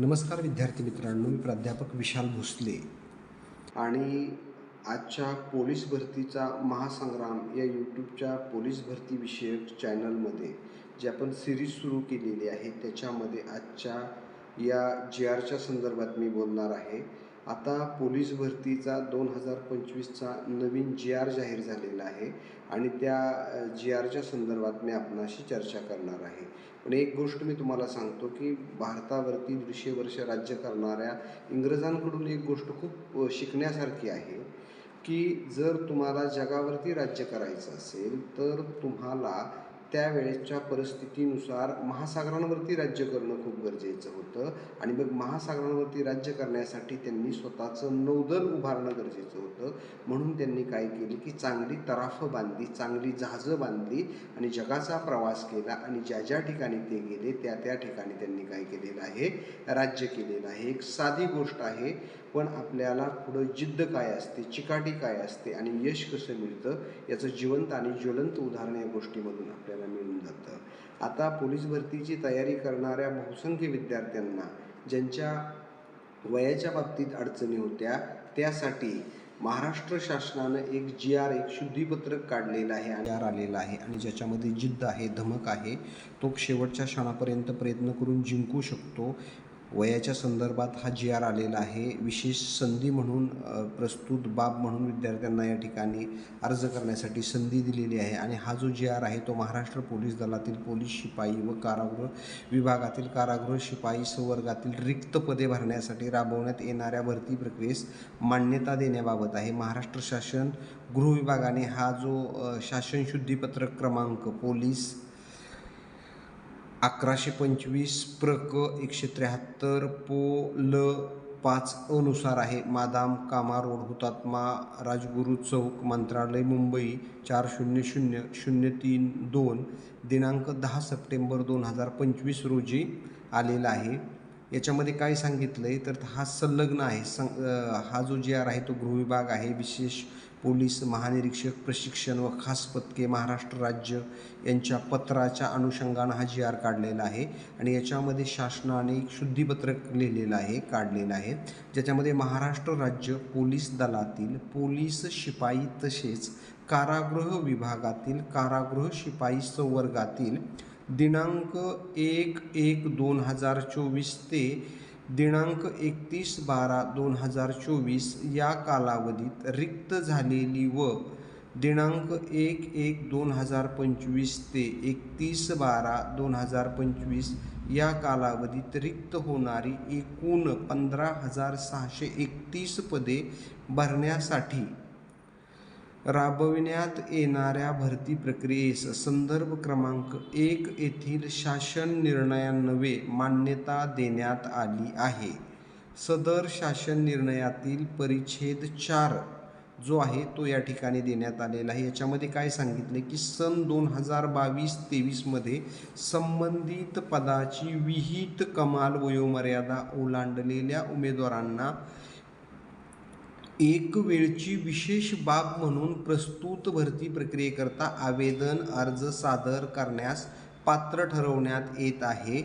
नमस्कार विद्यार्थी मित्रांनो मी प्राध्यापक विशाल भोसले. आणि आजच्या पोलीस भरतीचा महासंग्राम या यूट्यूबच्या पोलीस भरतीविषयक चॅनलमध्ये जी आपण सिरीज सुरू केलेली आहे त्याच्यामध्ये आजच्या या जी आरच्या संदर्भात मी बोलणार आहे. आता पोलीस भरतीचा दोन हजार पंचवीसचा नवीन जी आर जाहीर झालेला आहे आणि त्या जी आरच्या संदर्भात मी आपणाशी चर्चा करणार आहे. पण एक गोष्ट मी तुम्हाला सांगतो की भारतावरती दीडशे वर्ष राज्य करणाऱ्या इंग्रजांकडून एक गोष्ट खूप शिकण्यासारखी आहे की जर तुम्हाला जगावरती राज्य करायचं असेल तर तुम्हाला त्यावेळेच्या परिस्थितीनुसार महासागरांवरती राज्य करणं खूप गरजेचं होतं. आणि मग महासागरांवरती राज्य करण्यासाठी त्यांनी स्वतःचं नौदल उभारणं गरजेचं होतं. म्हणून त्यांनी काय केली की चांगली तराफ बांधली चांगली जहाजं बांधली आणि जगाचा प्रवास केला. आणि ज्या ज्या ठिकाणी ते गेले त्या त्या ठिकाणी त्यांनी काय केलेलं आहे? राज्य केलेलं आहे. एक साधी गोष्ट आहे पण आपल्याला पुढं जिद्द काय असते चिकाटी काय असते आणि यश कसं मिळतं याचं जिवंत आणि ज्वलंत उदाहरण या गोष्टीमधून आपल्याला मिळून जातं. आता पोलीस भरतीची तयारी करणाऱ्या बहुसंख्य विद्यार्थ्यांना ज्यांच्या वयाच्या बाबतीत अडचणी होत्या त्यासाठी महाराष्ट्र शासनानं एक जी आर एक शुद्धीपत्रक काढलेलं आहे आणि आर आलेला आहे आणि ज्याच्यामध्ये जिद्द आहे धमक आहे तो शेवटच्या क्षणापर्यंत प्रयत्न करून जिंकू शकतो. वयाच्या संदर्भात हा जी आर आलेला आहे. विशेष संधी म्हणून प्रस्तुत बाब म्हणून विद्यार्थ्यांना या ठिकाणी अर्ज करण्यासाठी संधी दिलेली आहे. आणि हा जो जी आर आहे तो महाराष्ट्र पोलीस दलातील पोलीस शिपाई व कारागृह विभागातील कारागृह शिपाई संवर्गातील रिक्त पदे भरण्यासाठी राबवण्यात येणाऱ्या भरती प्रक्रियेस मान्यता देण्याबाबत आहे. महाराष्ट्र शासन गृह विभागाने हा जो शासन शुद्धीपत्रक क्रमांक पोलीस अकराशे पंचवीस प्र क एकशे त्र्याहत्तर पो ल पाच अनुसार आहे. मादाम कामा रोड हुतात्मा राजगुरू चौक मंत्रालय मुंबई चार शून्य शून्य शून्य तीन दोन दिनांक दहा सप्टेंबर दोन हजार पंचवीस रोजी आलेला आहे. याच्यामध्ये काय सांगितलं आहे तर हा संलग्न आहे. सं हा जो जी आर आहे तो गृहविभाग आहे. विशेष पोलीस महानिरीक्षक प्रशिक्षण व खास पथके महाराष्ट्र राज्य यांच्या पत्राच्या अनुषंगानं हा जी आर काढलेला आहे आणि याच्यामध्ये शासनाने एक शुद्धीपत्रक लिहिलेलं आहे काढलेलं आहे. ज्याच्यामध्ये महाराष्ट्र राज्य पोलीस दलातील पोलीस शिपाई तसेच कारागृह विभागातील कारागृह शिपाई संवर्गातील दिनांक एक एक दोन हजार चोवीस ते दिनांक एकतीस बारा दोन हजार चोवीस या कालावधीत रिक्त झालेली व दिनांक एक एक दोन हजार पंचवीस ते एकतीस बारा दोन हजार पंचवीस या कालावधीत रिक्त होणारी एकूण पंधरा हजार सहाशे एकतीस पदे भरण्यासाठी राबविण्यात येणाऱ्या भरती प्रक्रियेस संदर्भ क्रमांक एक येथील शासन निर्णयान्वये मान्यता देण्यात आली आहे. सदर शासन निर्णयातील परिच्छेद चार जो आहे तो या ठिकाणी देण्यात आलेला आहे. याच्यामध्ये काय सांगितले की सन दोन हजार बावीस तेवीसमध्ये संबंधित पदाची विहित कमाल वयोमर्यादा ओलांडलेल्या उमेदवारांना एक वेळची विशेष बाब म्हणून प्रस्तुत भरती प्रक्रियेकरता आवेदन अर्ज सादर करण्यास पात्र ठरवण्यात येत आहे.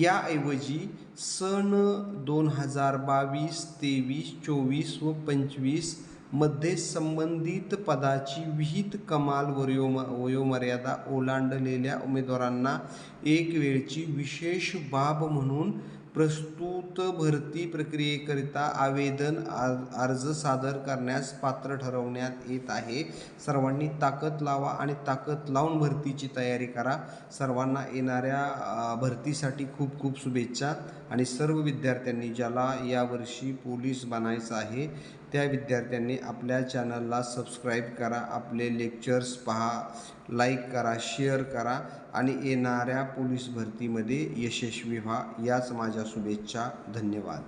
याऐवजी सन दोन हजार बावीस तेवीस चोवीस व पंचवीसमध्ये संबंधित पदाची विहित कमाल वयोम वयोमर्यादा ओलांडलेल्या उमेदवारांना एक वेळची विशेष बाब म्हणून प्रस्तुत भरती प्रक्रियेकरिता आवेदन आर- अर्ज सादर करण्यास पात्र ठरवण्यात येत आहे. सर्वांनी ताकद लावा आणि ताकद लावून भरतीची तयारी करा. सर्वांना येणाऱ्या भरतीसाठी खूप खूप शुभेच्छा. आणि सर्व विद्यार्थ्यांनी ज्याला यावर्षी पोलीस बनायचं आहे त्या विद्यार्थ्यांनी आपल्या चॅनलला सबस्क्राईब करा आपले लेक्चर्स पहा लाईक करा शेअर करा आणि येणाऱ्या पोलीस भरतीमध्ये यशस्वी व्हा. याच माझ्या शुभेच्छा. धन्यवाद.